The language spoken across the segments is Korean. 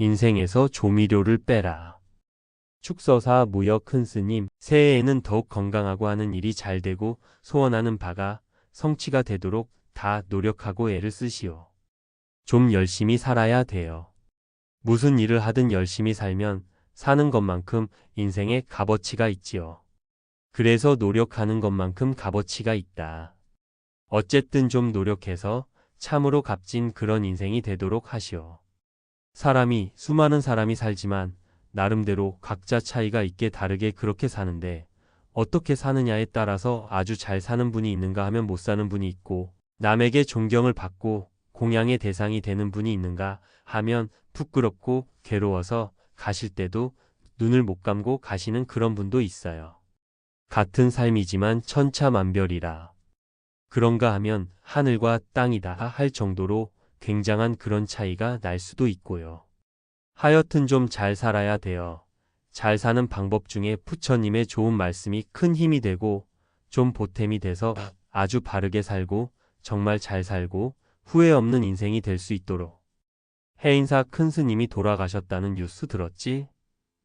인생에서 조미료를 빼라. 축서사 무역 큰 스님, 새해에는 더욱 건강하고 하는 일이 잘 되고 소원하는 바가 성취가 되도록 다 노력하고 애를 쓰시오. 좀 열심히 살아야 돼요. 무슨 일을 하든 열심히 살면 사는 것만큼 인생에 값어치가 있지요. 그래서 노력하는 것만큼 값어치가 있다. 어쨌든 좀 노력해서 참으로 값진 그런 인생이 되도록 하시오. 사람이 수많은 사람이 살지만 나름대로 각자 차이가 있게 다르게 그렇게 사는데 어떻게 사느냐에 따라서 아주 잘 사는 분이 있는가 하면 못 사는 분이 있고 남에게 존경을 받고 공양의 대상이 되는 분이 있는가 하면 부끄럽고 괴로워서 가실 때도 눈을 못 감고 가시는 그런 분도 있어요. 같은 삶이지만 천차만별이라. 그런가 하면 하늘과 땅이다 할 정도로 굉장한 그런 차이가 날 수도 있고요. 하여튼 좀 잘 살아야 돼요. 잘 사는 방법 중에 부처님의 좋은 말씀이 큰 힘이 되고 좀 보탬이 돼서 아주 바르게 살고 정말 잘 살고 후회 없는 인생이 될 수 있도록. 해인사 큰 스님이 돌아가셨다는 뉴스 들었지?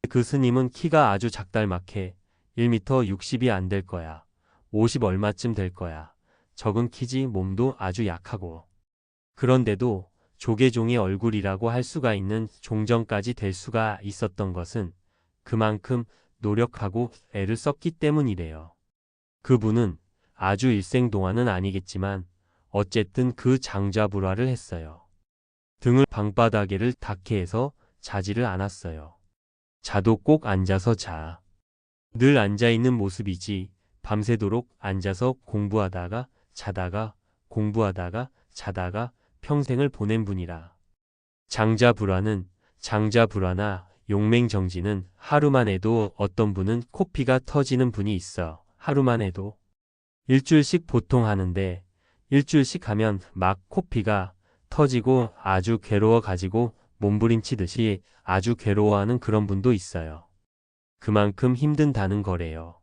그 스님은 키가 아주 작달막해 1m 60이 안 될 거야. 50 얼마쯤 될 거야. 적은 키지 몸도 아주 약하고. 그런데도 조계종의 얼굴이라고 할 수가 있는 종정까지 될 수가 있었던 것은 그만큼 노력하고 애를 썼기 때문이래요. 그분은 아주 일생 동안은 아니겠지만 어쨌든 그 장자 불화를 했어요. 등을 방바닥에를 닿게 해서 자지를 않았어요. 자도 꼭 앉아서 자. 늘 앉아있는 모습이지 밤새도록 앉아서 공부하다가 자다가 공부하다가 자다가 평생을 보낸 분이라. 장자 불화는 장자 불화나 용맹 정지는 하루만 해도 어떤 분은 코피가 터지는 분이 있어. 하루만 해도. 일주일씩 보통 하는데 일주일씩 하면 막 코피가 터지고 아주 괴로워 가지고 몸부림치듯이 아주 괴로워하는 그런 분도 있어요. 그만큼 힘든다는 거래요.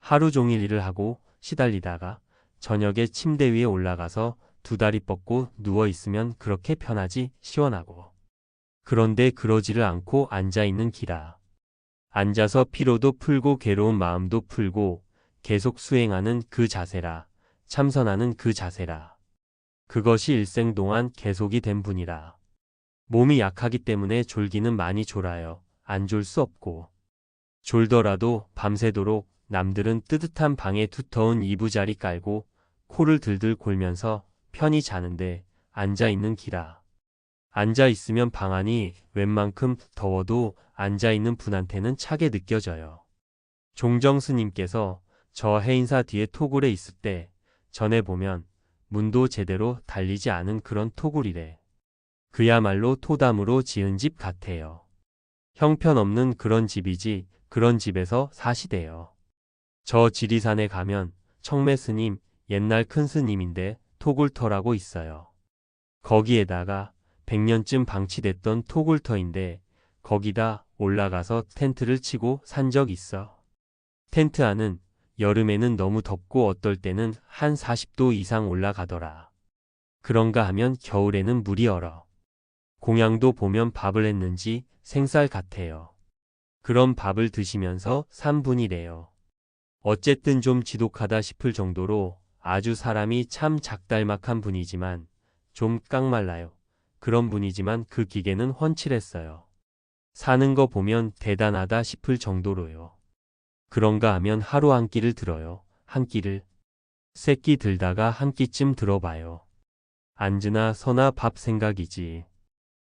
하루 종일 일을 하고 시달리다가 저녁에 침대 위에 올라가서 두 다리 뻗고 누워 있으면 그렇게 편하지 시원하고. 그런데 그러지를 않고 앉아 있는 기라. 앉아서 피로도 풀고 괴로운 마음도 풀고 계속 수행하는 그 자세라. 참선하는 그 자세라. 그것이 일생 동안 계속이 된 분이라. 몸이 약하기 때문에 졸기는 많이 졸아요. 안 졸 수 없고. 졸더라도 밤새도록 남들은 뜨뜻한 방에 두터운 이부자리 깔고 코를 들들 골면서 편히 자는데 앉아 있는 기라. 앉아 있으면 방 안이 웬만큼 더워도 앉아 있는 분한테는 차게 느껴져요. 종정 스님께서 저 해인사 뒤에 토굴에 있을 때 전에 보면 문도 제대로 달리지 않은 그런 토굴이래. 그야말로 토담으로 지은 집 같아요. 형편없는 그런 집이지 그런 집에서 사시대요. 저 지리산에 가면 청매 스님 옛날 큰 스님인데 토굴터라고 있어요. 거기에다가 100년쯤 방치됐던 토굴터인데 거기다 올라가서 텐트를 치고 산 적 있어. 텐트 안은 여름에는 너무 덥고 어떨 때는 한 40도 이상 올라가더라. 그런가 하면 겨울에는 물이 얼어. 공양도 보면 밥을 했는지 생쌀 같아요. 그런 밥을 드시면서 3분이래요. 어쨌든 좀 지독하다 싶을 정도로 아주 사람이 참 작달막한 분이지만 좀 깡말라요. 그런 분이지만 그 기계는 훤칠했어요. 사는 거 보면 대단하다 싶을 정도로요. 그런가 하면 하루 한 끼를 들어요. 한 끼를. 세끼 들다가 한 끼쯤 들어봐요. 앉으나 서나 밥 생각이지.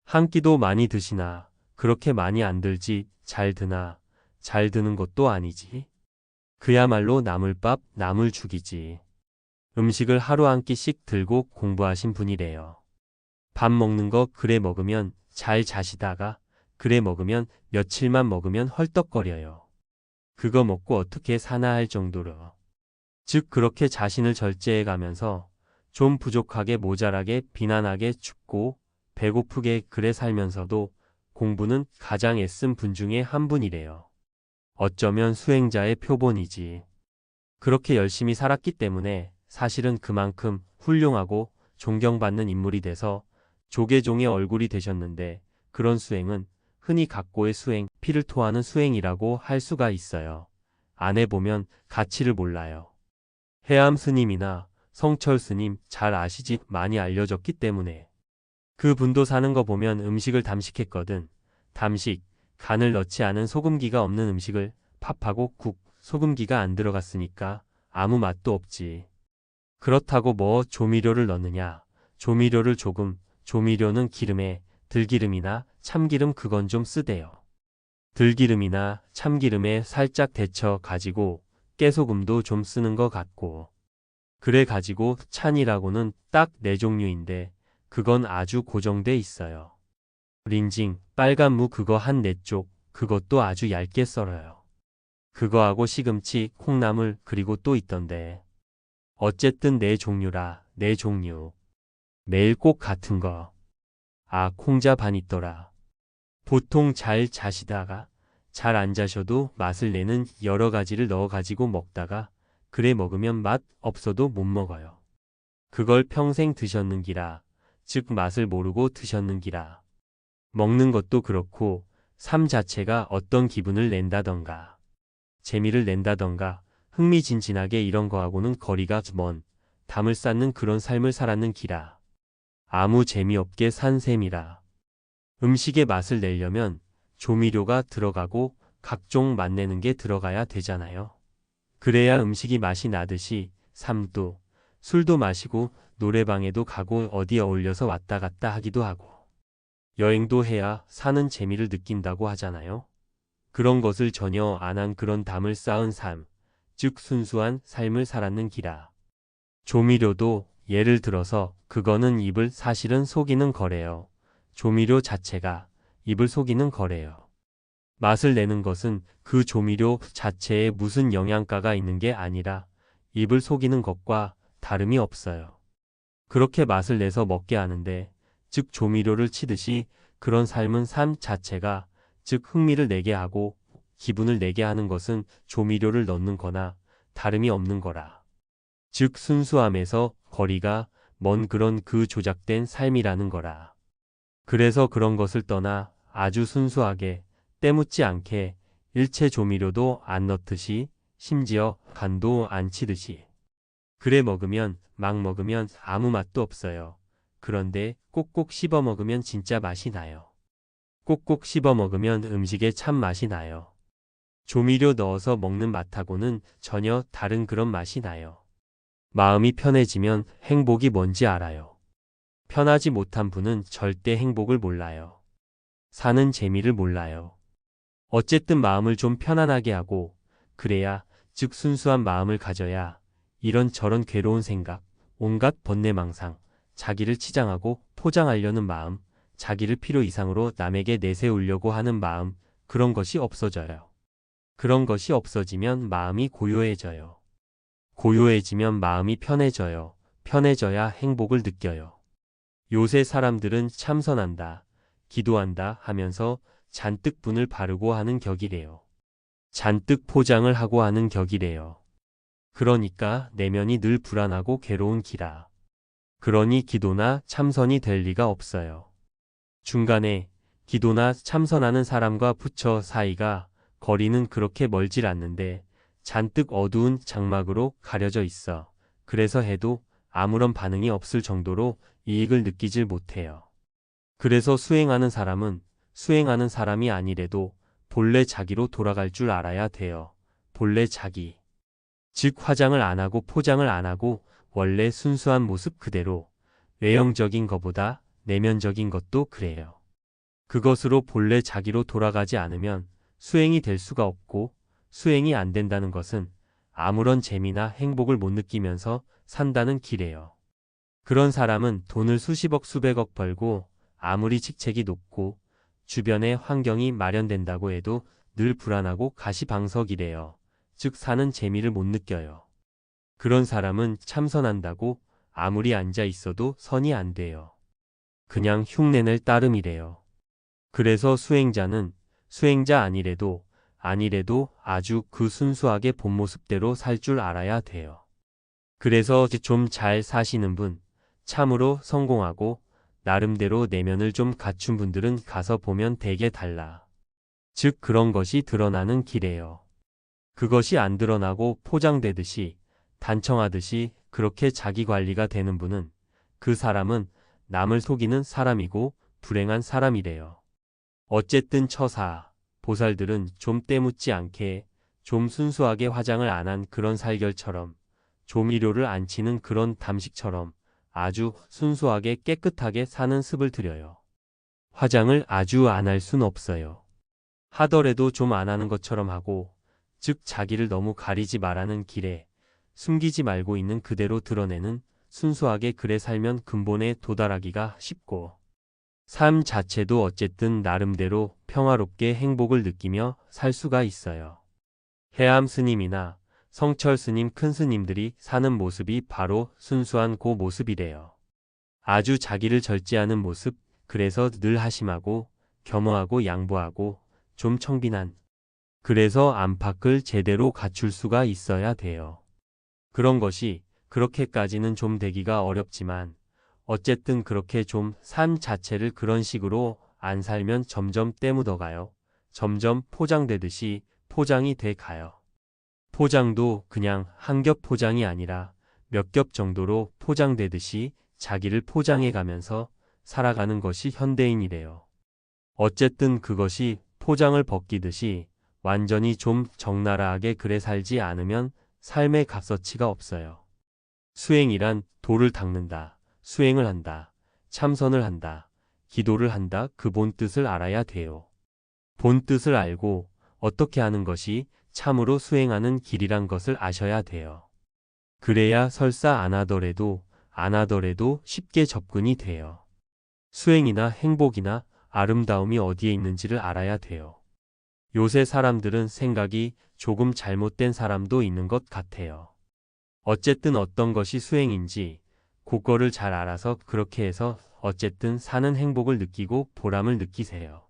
한 끼도 많이 드시나 그렇게 많이 안 들지 잘 드나 잘 드는 것도 아니지. 그야말로 나물밥 나물 죽이지. 음식을 하루 한 끼씩 들고 공부하신 분이래요. 밥 먹는 거 그래 먹으면 잘 자시다가 그래 먹으면 며칠만 먹으면 헐떡거려요. 그거 먹고 어떻게 사나 할 정도로. 즉 그렇게 자신을 절제해 가면서 좀 부족하게 모자라게 비난하게 춥고 배고프게 그래 살면서도 공부는 가장 애쓴 분 중에 한 분이래요. 어쩌면 수행자의 표본이지. 그렇게 열심히 살았기 때문에 사실은 그만큼 훌륭하고 존경받는 인물이 돼서 조계종의 얼굴이 되셨는데 그런 수행은 흔히 각고의 수행, 피를 토하는 수행이라고 할 수가 있어요. 안 해보면 가치를 몰라요. 해암 스님이나 성철 스님 잘 아시지 많이 알려졌기 때문에. 그 분도 사는 거 보면 음식을 담식했거든. 담식, 간을 넣지 않은 소금기가 없는 음식을 팝하고 국, 소금기가 안 들어갔으니까 아무 맛도 없지. 그렇다고 뭐 조미료를 넣느냐. 조미료를 조금, 조미료는 기름에 들기름이나 참기름 그건 좀 쓰대요. 들기름이나 참기름에 살짝 데쳐 가지고 깨소금도 좀 쓰는 것 같고. 그래 가지고 찬이라고는 딱 네 종류인데 그건 아주 고정돼 있어요. 린징, 빨간 무 그거 한 네 쪽, 그것도 아주 얇게 썰어요. 그거하고 시금치, 콩나물 그리고 또 있던데. 어쨌든 네 종류라, 네 종류. 매일 꼭 같은 거. 아, 콩자 반 있더라. 보통 잘 자시다가 잘 안 자셔도 맛을 내는 여러 가지를 넣어 가지고 먹다가 그래 먹으면 맛 없어도 못 먹어요. 그걸 평생 드셨는기라, 즉 맛을 모르고 드셨는기라. 먹는 것도 그렇고 삶 자체가 어떤 기분을 낸다던가 재미를 낸다던가 흥미진진하게 이런 거하고는 거리가 먼 담을 쌓는 그런 삶을 살았는 기라. 아무 재미없게 산 셈이라. 음식의 맛을 내려면 조미료가 들어가고 각종 맛내는 게 들어가야 되잖아요. 그래야 음식이 맛이 나듯이 삶도 술도 마시고 노래방에도 가고 어디에 어울려서 왔다 갔다 하기도 하고 여행도 해야 사는 재미를 느낀다고 하잖아요. 그런 것을 전혀 안 한 그런 담을 쌓은 삶, 즉 순수한 삶을 살았는 기라. 조미료도 예를 들어서 그거는 입을 사실은 속이는 거래요. 조미료 자체가 입을 속이는 거래요. 맛을 내는 것은 그 조미료 자체에 무슨 영양가가 있는 게 아니라 입을 속이는 것과 다름이 없어요. 그렇게 맛을 내서 먹게 하는데, 즉 조미료를 치듯이 그런 삶은 삶 자체가 즉 흥미를 내게 하고 기분을 내게 하는 것은 조미료를 넣는 거나 다름이 없는 거라. 즉 순수함에서 거리가 먼 그런 그 조작된 삶이라는 거라. 그래서 그런 것을 떠나 아주 순수하게 때묻지 않게 일체 조미료도 안 넣듯이 심지어 간도 안 치듯이 그래 먹으면 막 먹으면 아무 맛도 없어요. 그런데 꼭꼭 씹어 먹으면 진짜 맛이 나요. 꼭꼭 씹어 먹으면 음식에 참 맛이 나요. 조미료 넣어서 먹는 맛하고는 전혀 다른 그런 맛이 나요. 마음이 편해지면 행복이 뭔지 알아요. 편하지 못한 분은 절대 행복을 몰라요. 사는 재미를 몰라요. 어쨌든 마음을 좀 편안하게 하고, 그래야 즉 순수한 마음을 가져야 이런 저런 괴로운 생각, 온갖 번뇌망상, 자기를 치장하고 포장하려는 마음, 자기를 필요 이상으로 남에게 내세우려고 하는 마음, 그런 것이 없어져요. 그런 것이 없어지면 마음이 고요해져요. 고요해지면 마음이 편해져요. 편해져야 행복을 느껴요. 요새 사람들은 참선한다, 기도한다 하면서 잔뜩 분을 바르고 하는 격이래요. 잔뜩 포장을 하고 하는 격이래요. 그러니까 내면이 늘 불안하고 괴로운 기라. 그러니 기도나 참선이 될 리가 없어요. 중간에 기도나 참선하는 사람과 부처 사이가 거리는 그렇게 멀질 않는데 잔뜩 어두운 장막으로 가려져 있어. 그래서 해도 아무런 반응이 없을 정도로 이익을 느끼질 못해요. 그래서 수행하는 사람은 수행하는 사람이 아니래도 본래 자기로 돌아갈 줄 알아야 돼요. 본래 자기. 즉 화장을 안 하고 포장을 안 하고 원래 순수한 모습 그대로 외형적인 것보다 내면적인 것도 그래요. 그것으로 본래 자기로 돌아가지 않으면 수행이 될 수가 없고 수행이 안 된다는 것은 아무런 재미나 행복을 못 느끼면서 산다는 길이에요. 그런 사람은 돈을 수십억 수백억 벌고 아무리 직책이 높고 주변에 환경이 마련된다고 해도 늘 불안하고 가시방석이래요. 즉 사는 재미를 못 느껴요. 그런 사람은 참선한다고 아무리 앉아 있어도 선이 안 돼요. 그냥 흉내낼 따름이래요. 그래서 수행자는 수행자 아니래도 아니래도 아주 그 순수하게 본 모습대로 살 줄 알아야 돼요. 그래서 좀 잘 사시는 분, 참으로 성공하고 나름대로 내면을 좀 갖춘 분들은 가서 보면 되게 달라. 즉 그런 것이 드러나는 길이에요. 그것이 안 드러나고 포장되듯이 단청하듯이 그렇게 자기 관리가 되는 분은 그 사람은 남을 속이는 사람이고 불행한 사람이래요. 어쨌든 처사, 보살들은 좀 때묻지 않게 좀 순수하게 화장을 안 한 그런 살결처럼 조미료를 안 치는 그런 담식처럼 아주 순수하게 깨끗하게 사는 습을 들여요. 화장을 아주 안 할 순 없어요. 하더라도 좀 안 하는 것처럼 하고, 즉 자기를 너무 가리지 말라는 길에 숨기지 말고 있는 그대로 드러내는 순수하게 그래 살면 근본에 도달하기가 쉽고, 삶 자체도 어쨌든 나름대로 평화롭게 행복을 느끼며 살 수가 있어요. 해암 스님이나 성철 스님 큰 스님들이 사는 모습이 바로 순수한 그 모습이래요. 아주 자기를 절제하는 모습, 그래서 늘 하심하고 겸허하고 양보하고 좀 청빈한. 그래서 안팎을 제대로 갖출 수가 있어야 돼요. 그런 것이 그렇게까지는 좀 되기가 어렵지만 어쨌든 그렇게 좀 삶 자체를 그런 식으로 안 살면 점점 때묻어가요. 점점 포장되듯이 포장이 돼 가요. 포장도 그냥 한 겹 포장이 아니라 몇 겹 정도로 포장되듯이 자기를 포장해 가면서 살아가는 것이 현대인이래요. 어쨌든 그것이 포장을 벗기듯이 완전히 좀 적나라하게 그래 살지 않으면 삶의 값어치가 없어요. 수행이란 도를 닦는다, 수행을 한다, 참선을 한다, 기도를 한다 그 본 뜻을 알아야 돼요. 본 뜻을 알고 어떻게 하는 것이 참으로 수행하는 길이란 것을 아셔야 돼요. 그래야 설사 안 하더라도 안 하더라도 쉽게 접근이 돼요. 수행이나 행복이나 아름다움이 어디에 있는지를 알아야 돼요. 요새 사람들은 생각이 조금 잘못된 사람도 있는 것 같아요. 어쨌든 어떤 것이 수행인지 그거를 잘 알아서 그렇게 해서 어쨌든 사는 행복을 느끼고 보람을 느끼세요.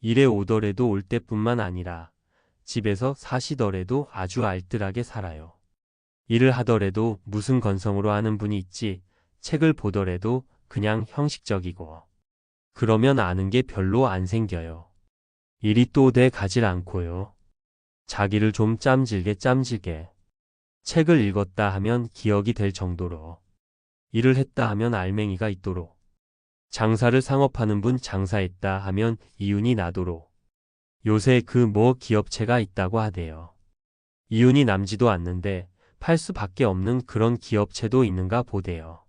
일에 오더라도 올 때뿐만 아니라 집에서 사시더라도 아주 알뜰하게 살아요. 일을 하더라도 무슨 건성으로 하는 분이 있지 책을 보더라도 그냥 형식적이고 그러면 아는 게 별로 안 생겨요. 일이 또 돼 가질 않고요. 자기를 좀 짬질게 짬질게 책을 읽었다 하면 기억이 될 정도로 일을 했다 하면 알맹이가 있도록 장사를 상업하는 분 장사했다 하면 이윤이 나도록 요새 그 뭐 기업체가 있다고 하대요. 이윤이 남지도 않는데 팔 수밖에 없는 그런 기업체도 있는가 보대요.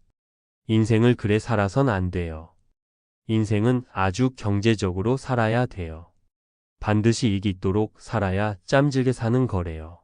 인생을 그래 살아선 안 돼요. 인생은 아주 경제적으로 살아야 돼요. 반드시 이익이 있도록 살아야 짬질게 사는 거래요.